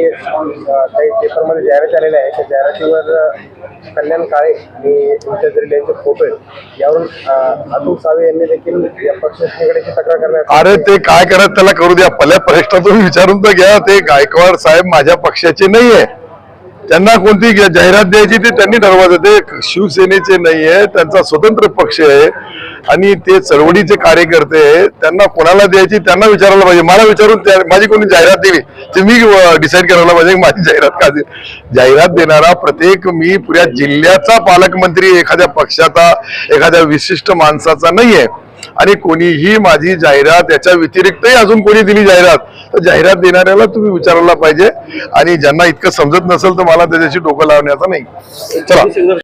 पेपरमध्ये जाहिरात आलेल्या आहे त्या जाहिरातीवर कल्याण काळे आणि विद्याधरी यांचे फोटो आहेत यावरून अतुल सावे यांनी देखील या पक्षश्रेणीकडे तक्रार करण्यात अरे ते काय करत त्याला करू द्या. पहिल्या प्रश्नातून विचारून तर घ्या. ते गायकवाड साहेब माझ्या पक्षाचे आहे त्यांना कोणती जाहिरात द्यायची ते त्यांनी ठरवायचं. ते शिवसेनेचे नाही आहे त्यांचा स्वतंत्र पक्ष आहे आणि ते चळवळीचे कार्यकर्ते त्यांना कोणाला द्यायची त्यांना विचारायला पाहिजे. मला विचारून त्या- माझी कोणी जाहिरात दिली ते मी डिसाईड करायला पाहिजे माझी जाहिरात का दे जाहिरात देणारा प्रत्येक मी पुऱ्या जिल्ह्याचा पालकमंत्री एखाद्या पक्षाचा एखाद्या विशिष्ट माणसाचा नाही आहे. आणि कोणीही माझी जाहिरात याच्या व्यतिरिक्तही अजून कोणी दिली जाहिरात तर जाहिरात देणाऱ्याला तुम्ही विचारायला पाहिजे. आणि ज्यांना इतकं समजत नसेल तर मला त्याच्याशी डोकं लावण्याचा नाही. चला.